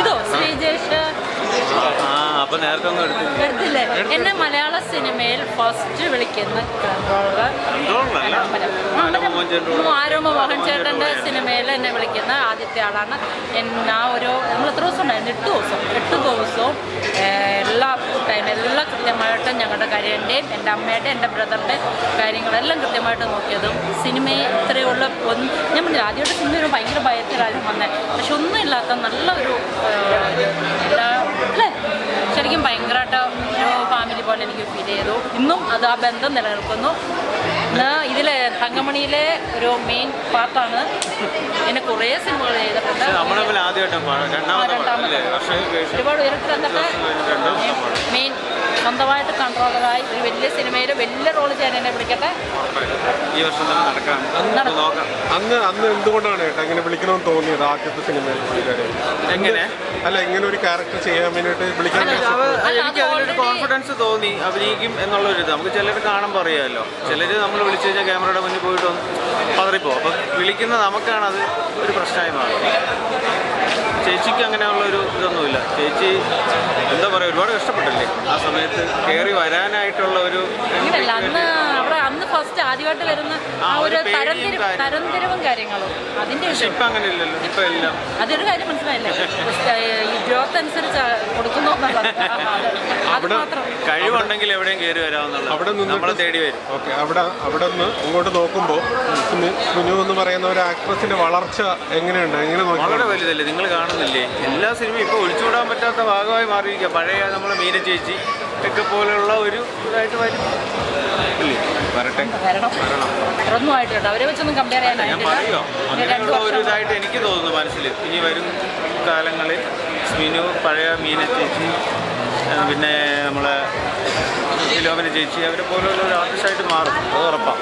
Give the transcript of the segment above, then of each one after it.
ഇതോ ശ്രീജേഷ്. അപ്പൊ നേരത്തെ ഒന്നും എടുത്തില്ല. എന്നെ മലയാള സിനിമയിൽ ഫസ്റ്റ് വിളിക്കുന്ന. ആരോമ മോഹൻ ചേട്ടന്റെ സിനിമയിൽ എന്നെ വിളിക്കുന്ന ആദ്യത്തെ ആളാണ്. എന്നാ ഒരു നമ്മൾ എത്ര ദിവസം ഉണ്ടായിരുന്നു? എട്ട് ദിവസം. എട്ട് ദിവസവും എല്ലാ ടൈം എല്ലാം കൃത്യമായിട്ട് ഞങ്ങളുടെ കാര്യം എന്റെയും എന്റെ അമ്മയുടെ എന്റെ ബ്രദറിന്റെ കാര്യങ്ങളെല്ലാം കൃത്യമായിട്ട് നോക്കിയതും സിനിമയെ ഇത്രയുള്ള ഒന്ന് ഞാൻ പറഞ്ഞു ആദ്യമായിട്ട് സിനിമ ഒരു ഭയങ്കര ഭയത്തിലായിരുന്നു വന്നത് പക്ഷെ ഒന്നുമില്ലാത്ത നല്ലൊരു നല്ല ഒരു ഏഹ്, ശരിക്കും ഭയങ്കരമായിട്ട് ഒരു ഫാമിലി പോലെ എനിക്ക് ഫീൽ ചെയ്തു. ഇന്നും അത് ആ ബന്ധം നിലനിൽക്കുന്നു. ഇന്ന് ഇതിൽ തങ്കമണിയിലെ ഒരു മെയിൻ പാർട്ടാണ് പിന്നെ കുറേ സിനിമകൾ ചെയ്തിട്ടുണ്ട്. രണ്ടാമത്തെ ഒരുപാട് ഉയർത്തി തന്നിട്ട് മെയിൻ സ്വന്തമായിട്ട് കൺട്രോളറായി ഒരു വലിയ സിനിമയിൽ വലിയ റോൾ ചെയ്യാൻ എന്നെ വിളിക്കട്ടെ? ഈ വർഷം തന്നെ നടക്കാം. അന്ന് അന്ന് എന്തുകൊണ്ടാണ് ഇങ്ങനെ വിളിക്കണമെന്ന് തോന്നിയത് ആദ്യത്തെ സിനിമയിൽ എങ്ങനെ? അല്ല ഇങ്ങനെ ഒരു ക്യാരക്ടർ ചെയ്യാൻ വേണ്ടിയിട്ട് വിളിക്കാൻ എനിക്ക് അതിലൊരു already- കോൺഫിഡൻസ് തോന്നി. അഭിനയിക്കും എന്നുള്ളൊരു ഇത്. നമുക്ക് ചിലർ കാണുമ്പോൾ അറിയാമല്ലോ. ചിലർ നമ്മൾ വിളിച്ചു കഴിഞ്ഞാൽ ക്യാമറയുടെ മുന്നിൽ പോയിട്ട് പതറിപ്പോ അപ്പം വിളിക്കുന്ന നമുക്കാണ് അത് ഒരു പ്രശ്നമായി മാറുന്നത് ചേച്ചിക്ക് അങ്ങനെയുള്ള ഒരു ഇതൊന്നുമില്ല. ചേച്ചി എന്താ പറയുക ഒരുപാട് കഷ്ടപ്പെട്ടില്ലേ? ആ സമയത്ത് കയറി വരാനായിട്ടുള്ള ഒരു അന്ന് അവിടെ അന്ന് ഫസ്റ്റ് ആദ്യമായിട്ട് വരുന്ന ആ ഒരു തരംതിരിവ് കാര്യം. തരംതിരിവും കാര്യങ്ങളും. അതിന്റെ ഇപ്പം അങ്ങനെ ഇല്ലല്ലോ ഇപ്പം എല്ലാം. അതൊരു കാര്യം മനസ്സിലായില്ലേ? അനുസരിച്ച് കൊടുക്കുന്നു അവിടെ- കഴിവുണ്ടെങ്കിൽ എവിടെയും കയറി വരാമെന്നുള്ളത് അവിടെ നിന്ന് നമ്മളെ തേടി വരും. ഓക്കെ അവിടെ അവിടെ നിന്ന് ഇങ്ങോട്ട് നോക്കുമ്പോൾ കുഞ്ഞു എന്ന് പറയുന്ന ഒരു ആക്ട്രസിന്റെ വളർച്ച എങ്ങനെയുണ്ട്? എങ്ങനെ വളരെ വലുതല്ലേ? നിങ്ങൾ കാണുന്നില്ലേ? എല്ലാ സിനിമയും ഇപ്പോൾ ഒഴിച്ചുവിടാൻ പറ്റാത്ത ഭാഗമായി മാറിയിരിക്കുക പഴയ നമ്മളെ മീന ചേച്ചി ഒക്കെ പോലെയുള്ള ഒരു ഇതായിട്ട് വരും. ഇല്ലേ? വരട്ടെ. ഞാൻ പറയുമോ അങ്ങനെയുള്ള ഒരു ഇതായിട്ട് എനിക്ക് തോന്നുന്നു മനസ്സിൽ ഇനി വരും കാലങ്ങളിൽ സ്മിനു പഴയ മീന ചേച്ചി പിന്നെ നമ്മളെ ഫിലോമിന ചേച്ചി അവരെ പോലുള്ള ഒരു ആർട്ടിസ്റ്റായിട്ട് മാറും അത് ഉറപ്പാണ്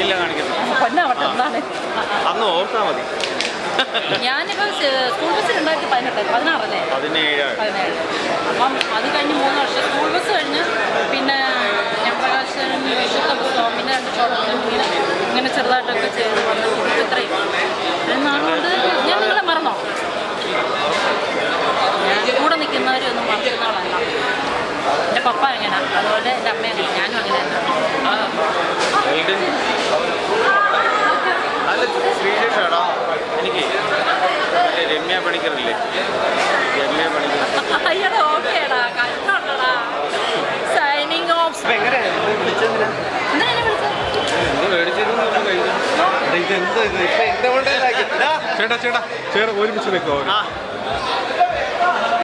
ഇല്ല കാണിക്കുന്നത് അന്ന് ഓർത്താൽ മതി. ഞാനിപ്പം സ്കൂൾ ബസ് രണ്ടായിരത്തി പതിനെട്ട് പതിനാറല്ലേ? പതിനേഴാണ് പതിനേഴ്. അപ്പം അത് കഴിഞ്ഞ് മൂന്ന് വർഷം സ്കൂൾ ബസ് കഴിഞ്ഞ് പിന്നെ ഞാൻ പ്രകാശൻ വിശുദ്ധ പിന്നെ രണ്ട് ഇങ്ങനെ ഇങ്ങനെ ചെറുതായിട്ടൊക്കെ ചെയ്ത് രമ്യ പണിക്കറില്ലേ? രമ്യ പണിക്കർ സൈനിങ് ഓഫ് ചേട്ടാ ചേട്ടാ ചേട്ടാ ഒരുമിച്ച് നിൽക്കുമോ ആ.